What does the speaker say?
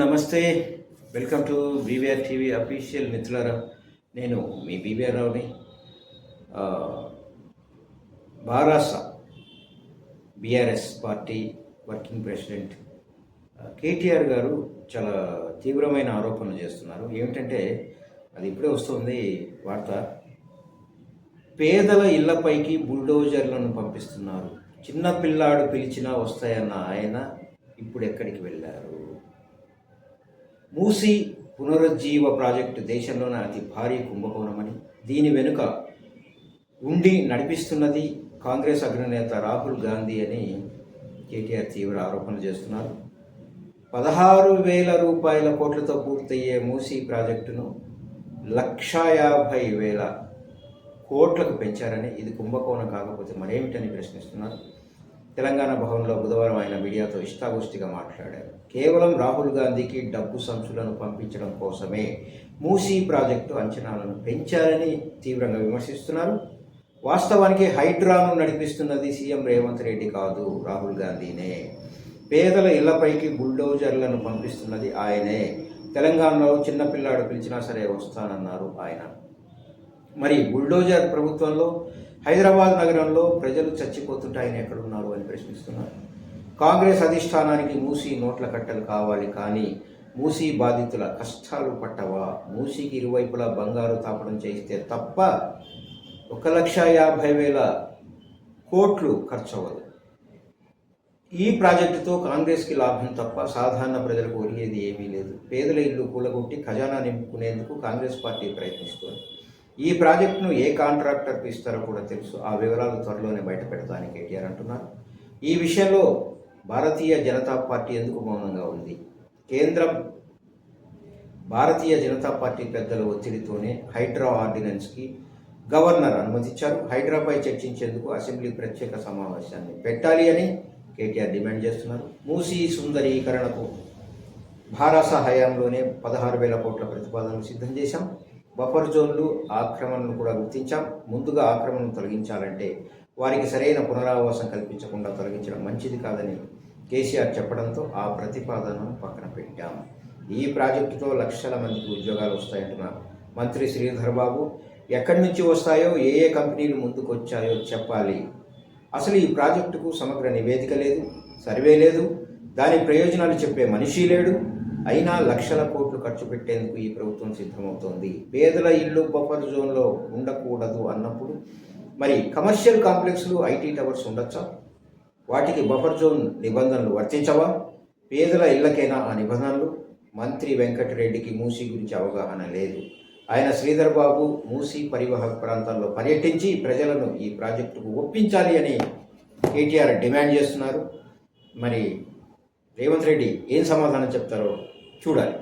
నమస్తే. Welcome to BVR TV official మిత్రులారా. నేను మీ బీవీఆర్ రావుని. ఆ, Maharashtra BRS party working president. KTR garu చాలా తీవ్రమైన ఆరోపణలు చేస్తున్నారు. ఏమిటంటే అది ఇప్పుడే వస్తుంది వార్త. పేదల ఇళ్ళపైకి బుల్డోజర్లను పంపిస్తున్నారు. చిన్న పిల్లాడు పిలిచినా వస్తాయన్న ఆయన ఇప్పుడు ఎక్కడికి వెళ్ళారు? మూసి పునరుజ్జీవ ప్రాజెక్టు దేశంలోనే అతి భారీ కుంభకోణమని దీని వెనుక ఉండి నడిపిస్తున్నది కాంగ్రెస్ అగ్రనేత రాహుల్ గాంధీ అని కేటీఆర్ తీవ్ర ఆరోపణలు చేస్తున్నారు. పదహారు వేల రూపాయల కోట్లతో పూర్తయ్యే మూసీ ప్రాజెక్టును లక్షా యాభై వేల కోట్లకు పెంచారని ఇది కుంభకోణం కాకపోతే మరేమిటని ప్రశ్నిస్తున్నారు. తెలంగాణ భవన్లో బుధవారం ఆయన మీడియాతో ఇష్టాగోష్ఠిగా మాట్లాడారు. కేవలం రాహుల్ గాంధీకి డబ్బు సంచులను పంపించడం కోసమే మూసీ ప్రాజెక్టు అంచనాలను పెంచారని తీవ్రంగా విమర్శిస్తున్నారు. వాస్తవానికి హైడ్రాను నడిపిస్తున్నది సీఎం రేవంత్ రెడ్డి కాదు రాహుల్ గాంధీనే. పేదల ఇళ్ళపైకి బుల్డోజర్లను పంపిస్తున్నది ఆయనే. తెలంగాణలో చిన్నపిల్లాడు పిలిచినా సరే వస్తానన్నారు ఆయన. మరి బుల్డోజర్ ప్రభుత్వంలో హైదరాబాద్ నగరంలో ప్రజలు చచ్చిపోతుంటే ఆయన ఎక్కడున్నారు అని ప్రశ్నిస్తున్నారు. కాంగ్రెస్ అధిష్టానానికి మూసి నోట్ల కట్టలు కావాలి కానీ మూసీ బాధితుల కష్టాలు పట్టవా? మూసీకి ఇరువైపులా బంగారు తాపడం చేయిస్తే తప్ప ఒక లక్ష యాభై వేల కోట్లు ఖర్చు అవ్వదు ఈ ప్రాజెక్టుతో కాంగ్రెస్కి లాభం తప్ప సాధారణ ప్రజలకు ఒరిగేది ఏమీ లేదు. పేదల ఇల్లు కూలగొట్టి ఖజానా నింపుకునేందుకు కాంగ్రెస్ పార్టీ ప్రయత్నిస్తోంది. ఈ ప్రాజెక్టును ఏ కాంట్రాక్టర్కు ఇస్తారో కూడా తెలుసు. ఆ వివరాలు త్వరలోనే బయట పెడతానని కేటీఆర్ అంటున్నారు. ఈ విషయంలో భారతీయ జనతా పార్టీ ఎందుకు మౌనంగా ఉంది? కేంద్రం భారతీయ జనతా పార్టీ పెద్దల ఒత్తిడితోనే హైడ్రా ఆర్డినెన్స్కి గవర్నర్ అనుమతించారు హైడ్రాపై చర్చించేందుకు అసెంబ్లీ ప్రత్యేక సమావేశాన్ని పెట్టాలి అని కేటీఆర్ డిమాండ్ చేస్తున్నారు. మూసీ సుందరీకరణకు భారాస హయాంలోనే పదహారు వేల కోట్ల ప్రతిపాదనలు సిద్ధం చేశాం. బఫర్ జోన్లు ఆక్రమణను కూడా గుర్తించాం. ముందుగా ఆక్రమణను తొలగించాలంటే వారికి సరైన పునరావాసం కల్పించకుండా తొలగించడం మంచిది కాదని కేసీఆర్ చెప్పడంతో ఆ ప్రతిపాదనను పక్కన పెట్టాం. ఈ ప్రాజెక్టుతో లక్షల మందికి ఉద్యోగాలు వస్తాయంటున్న మంత్రి శ్రీధర్ బాబు. ఎక్కడి నుంచి వస్తాయో ఏ ఏ కంపెనీలు ముందుకు వచ్చాయో చెప్పాలి. అసలు ఈ ప్రాజెక్టుకు సమగ్ర నివేదిక లేదు సర్వే లేదు. దాని ప్రయోజనాలు చెప్పే మనిషి లేడు. అయినా లక్షల కోట్లు ఖర్చు పెట్టేందుకు ఈ ప్రభుత్వం సిద్ధమవుతోంది. పేదల ఇల్లు బఫర్ జోన్లో ఉండకూడదు అన్నప్పుడు మరి కమర్షియల్ కాంప్లెక్స్లు ఐటీ టవర్స్ ఉండొచ్చా? వాటికి బఫర్ జోన్ నిబంధనలు వర్తించవా? పేదల ఇళ్ళకైనా ఆ నిబంధనలు? మంత్రి వెంకటరెడ్డికి మూసీ గురించి అవగాహన లేదు. ఆయన శ్రీధర్ బాబు మూసీ పరివాహక ప్రాంతాల్లో పర్యటించి ప్రజలను ఈ ప్రాజెక్టుకు ఒప్పించాలి అని కేటీఆర్ డిమాండ్ చేస్తున్నారు. మరి రేవంత్ రెడ్డి ఏం సమాధానం చెప్తారో చూడాలి.